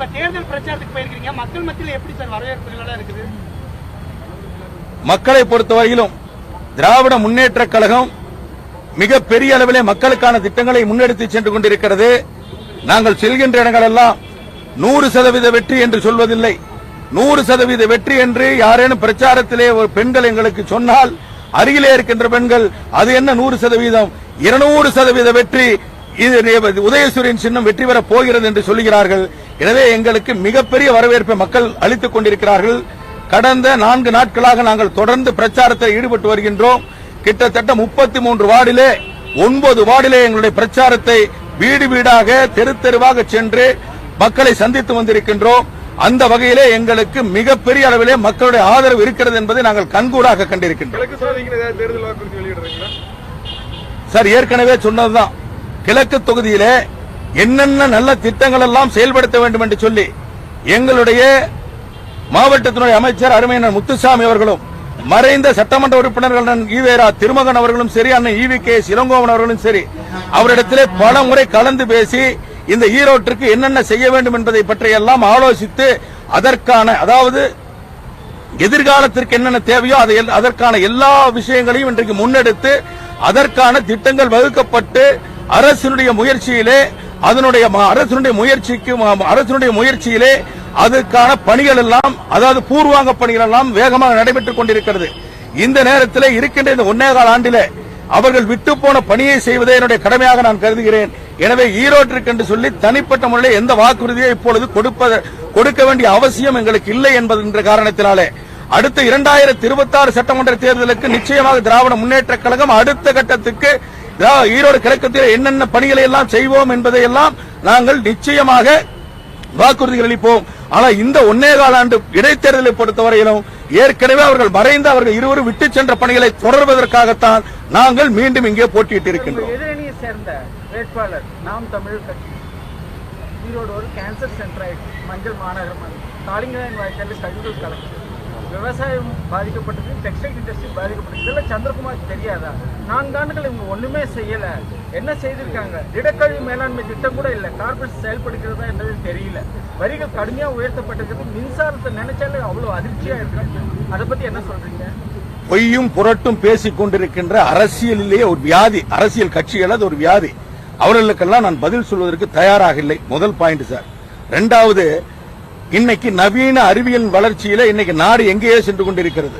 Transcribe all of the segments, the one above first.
இப்ப தேர்தல் பிரச்சாரத்துக்கு போயிருக்கீங்க மக்கள் மத்தியில் எப்படி சார் வரவேற்புகளா இருக்குது? மக்களை பொறுத்தவரையிலும் திராவிட முன்னேற்ற கழகம் மிக பெரிய அளவிலே மக்களுக்கான திட்டங்களை முன்னெடுத்து சென்று கொண்டிருக்கிறது. நாங்கள் செல்கின்ற இடங்களெல்லாம் நூறு சதவீத வெற்றி என்று சொல்வதில்லை. நூறு சதவீத வெற்றி என்று யாரேனும் பிரச்சாரத்திலே ஒரு பெண்கள் எங்களுக்கு சொன்னால் அருகிலே இருக்கின்ற பெண்கள் அது என்ன நூறு சதவீதம்? இருநூறு சதவீத வெற்றி இது உதயசூரியன் சின்னம் வெற்றி பெறப் போகிறது என்று சொல்லுகிறார்கள். எனவே எங்களுக்கு மிகப்பெரிய வரவேற்பை மக்கள் அளித்துக் கொண்டிருக்கிறார்கள். கடந்த நான்கு நாட்களாக நாங்கள் தொடர்ந்து பிரச்சாரத்தில் ஈடுபட்டு வருகின்றோம். கிட்டத்தட்ட முப்பத்தி மூன்று வார்டிலே ஒன்பது வார்டிலே எங்களுடைய பிரச்சாரத்தை வீடு வீடாக தெரு தெருவாக சென்று மக்களை சந்தித்து வந்திருக்கின்றோம். அந்த வகையிலே எங்களுக்கு மிகப்பெரிய அளவிலே மக்களுடைய ஆதரவு இருக்கிறது என்பதை நாங்கள் கண்கூடாக கண்டிருக்கின்றோம். சார் ஏற்கனவே சொன்னதுதான். கிழக்கு தொகுதியிலே என்னென்ன நல்ல திட்டங்கள் எல்லாம் செயல்படுத்த வேண்டும் என்று சொல்லி எங்களுடைய மாவட்டத்தினுடைய அமைச்சர் அருமையினர் முத்துசாமி அவர்களும் மறைந்த சட்டமன்ற உறுப்பினர்கள் ஈவேரா திருமகன் அவர்களும் சரி அண்ணன் ஈவி கே இளங்கோவன் அவர்களும் சரி அவரிடத்திலே பல முறை கலந்து பேசி இந்த ஈரோட்டிற்கு என்னென்ன செய்ய வேண்டும் என்பதை பற்றியெல்லாம் ஆலோசித்து அதற்கான அதாவது எதிர்காலத்திற்கு என்னென்ன தேவையோ அதை எல்- அதற்கான எல்லா விஷயங்களையும் இன்றைக்கு முன்னெடுத்து அதற்கான திட்டங்கள் வகுக்கப்பட்டு அரசினுடைய முயற்சியிலே அதனுடைய அரசனுடைய முயற்சிக்கு அரசனுடைய முயற்சியிலே அதுக்கான பணிகள் எல்லாம் அதாவது பூர்வாங்க பணிகள் எல்லாம் வேகமாக நடைபெற்றுக் கொண்டிருக்கிறது. இந்த நேரத்தில் இருக்கின்ற இந்த ஒன்னே கால அவர்கள் விட்டு போன பணியை செய்வதே என்னுடைய கடமையாக நான் கருதுகிறேன். எனவே ஈரோட்டிற்கு என்று சொல்லி தனிப்பட்ட முறையில் எந்த வாக்குறுதியை இப்பொழுது கொடுப்ப கொடுக்க வேண்டிய அவசியம் எங்களுக்கு இல்லை என்பது என்ற காரணத்தினாலே அடுத்த இரண்டாயிரத்தி இருபத்தி ஆறு சட்டமன்ற தேர்தலுக்கு நிச்சயமாக திராவிட முன்னேற்ற கழகம் அடுத்த கட்டத்துக்கு ஈரோடு கிழக்கத்தில் என்னென்ன பணிகளை எல்லாம் செய்வோம் என்பதை எல்லாம் நாங்கள் நிச்சயமாக வாக்குறுதிகள் அளிப்போம். ஆனா இந்த ஒன்னே கால ஆண்டு இடைத்தேர்தலை பொறுத்தவரையிலும் ஏற்கனவே அவர்கள் மறைந்து அவர்கள் இருவரும் விட்டு சென்ற பணிகளை தொடர்வதற்காகத்தான் நாங்கள் மீண்டும் இங்கே போட்டியிட்டு இருக்கின்றோம் சேர்ந்த வேட்பாளர் நாம் தமிழ் கட்சி. ஈரோடு ஒரு கேன்சர் சென்டர் ஆயிடுச்சு மஞ்சள் மாநகரம் காளிங்கராயன் வாய்க்காலில் கழிவுகள் கலக்கு விவசாயம் பாதிக்கப்பட்டது டெக்ஸ்டைல் இண்டஸ்ட்ரி பாதிக்கப்பட்டது. இதெல்லாம் சந்திரகுமார் தெரியாதா? நான்கு ஆண்டுகள் இவங்க ஒண்ணுமே செய்யல. என்ன செய்திருக்காங்க? திடக்கழிவு மேலாண்மை திட்டம் கூட இல்லை. கார்பரேட் செயல்படுகிறதா என்றது தெரியல. வரிகள் கடுமையா உயர்த்தப்பட்டிருக்கிறது மின்சாரத்தை நினைச்சாலே அவ்வளவு அதிர்ச்சியா இருக்கு அதை பத்தி என்ன சொல்றீங்க? பொய்யும் புரட்டும் பேசிக் கொண்டிருக்கின்ற அரசியலிலேயே ஒரு வியாதி அரசியல் கட்சிகள் அது ஒரு வியாதி. அவர்களுக்கெல்லாம் நான் பதில் சொல்வதற்கு தயாராக இல்லை. முதல் பாயிண்ட் சார் ரெண்டாவது இன்னைக்கு நவீன அறிவியல் வளர்ச்சியில இன்னைக்கு நாடு எங்கேயோ சென்று கொண்டிருக்கிறது.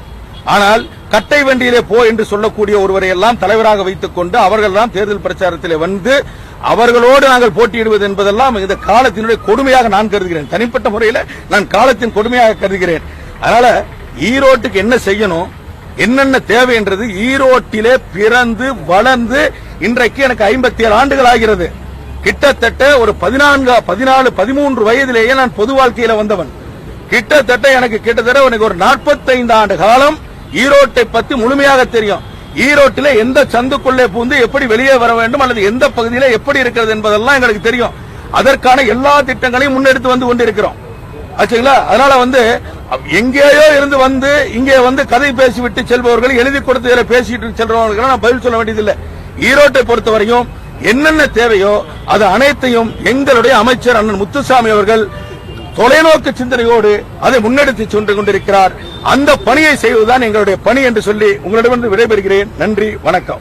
ஆனால் கட்டை வண்டியிலே போ என்று சொல்லக்கூடிய ஒருவரை எல்லாம் தலைவராக வைத்துக் கொண்டு அவர்கள் தான் தேர்தல் பிரச்சாரத்திலே வந்து அவர்களோடு நாங்கள் போட்டியிடுவது என்பதெல்லாம் இந்த காலத்தினுடைய கொடுமையாக நான் கருதுகிறேன். தனிப்பட்ட முறையில் நான் காலத்தின் கொடுமையாக கருதுகிறேன். அதனால ஈரோட்டுக்கு என்ன செய்யணும்? என்னென்ன தேவை என்றது ஈரோட்டிலே பிறந்து வளர்ந்து இன்றைக்கு எனக்கு ஐம்பத்தி ஏழு ஆண்டுகள் ஆகிறது. கிட்டத்தட்ட ஒரு பதினான்கு பதினாலு பதிமூன்று வயதிலேயே நான் பொது வாழ்க்கையில வந்தவன். கிட்டத்தட்ட எனக்கு கிட்டத்தட்ட எனக்கு ஒரு 45 ஆண்டு காலம் ஈரோட்டை பத்தி முழுமையாக தெரியும். ஈரோட்டில் எந்த சந்துக்குள்ளே பூந்து எப்படி வெளியே வர வேண்டும் அல்லது எந்த பகுதியில எப்படி இருக்கிறது என்பதெல்லாம் எங்களுக்கு தெரியும். அதற்கான எல்லா திட்டங்களையும் முன்னெடுத்து வந்து கொண்டிருக்கிறோம். ஆச்சுங்களா? அதனால வந்து எங்கேயோ இருந்து வந்து இங்கே வந்து கதை பேசிவிட்டு செல்பவர்கள் எழுதி கொடுத்து இதில் பேசிட்டு செல்றவர்களுக்கு நான் பதில் சொல்ல வேண்டியதில்லை. ஈரோட்டை பொறுத்தவரையும் என்னென்ன தேவையோ அது அனைத்தையும் எங்களுடைய அமைச்சர் அண்ணன் முத்துசாமி அவர்கள் தொலைநோக்கு சிந்தனையோடு அதை முன்னெடுத்து சென்று கொண்டிருக்கிறார். அந்த பணியை செய்வதுதான் எங்களுடைய பணி என்று சொல்லி உங்களிடமிருந்து விடைபெறுகிறேன். நன்றி வணக்கம்.